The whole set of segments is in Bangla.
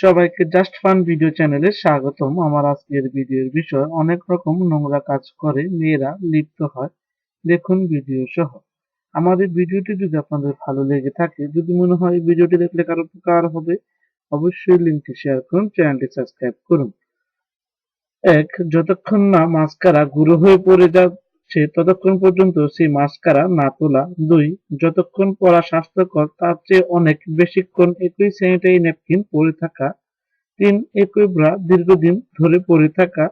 সবাইকে জাস্ট ফান ভিডিও চ্যানেলে স্বাগতম। আমার আজকের ভিডিওর বিষয় অনেক রকম নোংরা কাজ করে, মেয়েরা লিপ্ত হয়। দেখুন ভিডিও সহ। আমাদের ভিডিওটি যদি আপনাদের ভালো লেগে থাকে, যদি মনে হয় ভিডিওটি দেখলে কারও উপকার হবে, অবশ্যই লিঙ্কটি শেয়ার করুন চ্যানেলটি সাবস্ক্রাইব করুন। এক, যতক্ষণ না মাস্কারা গুঁড়ো হয়ে পড়ে যাচ্ছে ততক্ষণ পর্যন্ত সেই মাস্কারা না তোলা দুই, যতক্ষণ পরা স্বাস্থ্যকর, তার চেয়ে অনেক বেশিক্ষণ একই স্যানিটারি ন্যাপকিন পরে থাকা। তিন, একই ব্রা দীর্ঘদিন ধরে পরে থাকা,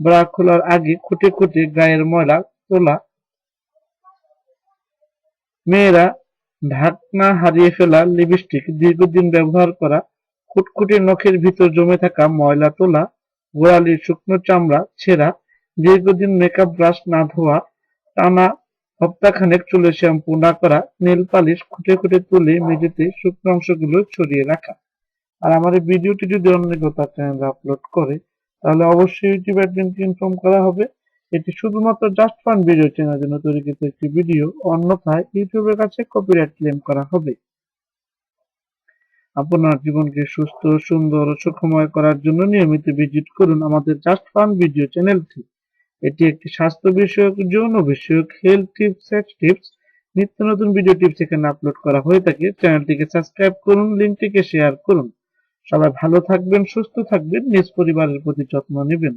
ব্রা খোলার আগে খুঁটে খুঁটে গায়ের ময়লা তোলা। মেয়েরা ঢাকনা হারিয়ে ফেলা লিপস্টিক দীর্ঘদিন ব্যবহার করা, খুটখুটে নখের ভিতর জমে থাকা ময়লা তোলা, গোড়ালির শুকনো চামড়া ছেঁড়া দীর্ঘদিন মেকআপ ব্রাশ না ধোয়া, টানা সপ্তাহখানেক চুলে শ্যাম্পু না করা নেল পালিশ খুঁটে খুঁটে তুলে মেঝেতে শুকনো অংশগুলো ছড়িয়ে রাখা। আর আমার এই ভিডিওটি যদি অন্য তার চ্যানেলে আপলোড করে, তাহলে অবশ্যই ইউটিউব অ্যাডমিনকে ইনফর্ম করা হবে। এটি শুধুমাত্র জাস্ট ফান ভিডিও চেনার জন্য তৈরিকৃত একটি ভিডিও অন্যথায় ইউটিউবের কাছে কপিরাইট ক্লেম করা হবে। আপনার জীবনকে সুস্থ, সুন্দর ও সুখময় করার জন্য নিয়মিত ভিজিট করুন আমাদের জাস্ট ফান ভিডিও চ্যানেলটি এটি একটি স্বাস্থ্য বিষয়ক, যৌন বিষয়ক হেলথ টিপস সেক্স টিপস নিত্য নতুন ভিডিও টিপস এখানে আপলোড করা হয়ে থাকে। চ্যানেলটিকে সাবস্ক্রাইব করুন লিঙ্কটিকে শেয়ার করুন। সবাই ভালো থাকবেন, সুস্থ থাকবেন, নিজ পরিবারের প্রতি যত্ন নেবেন।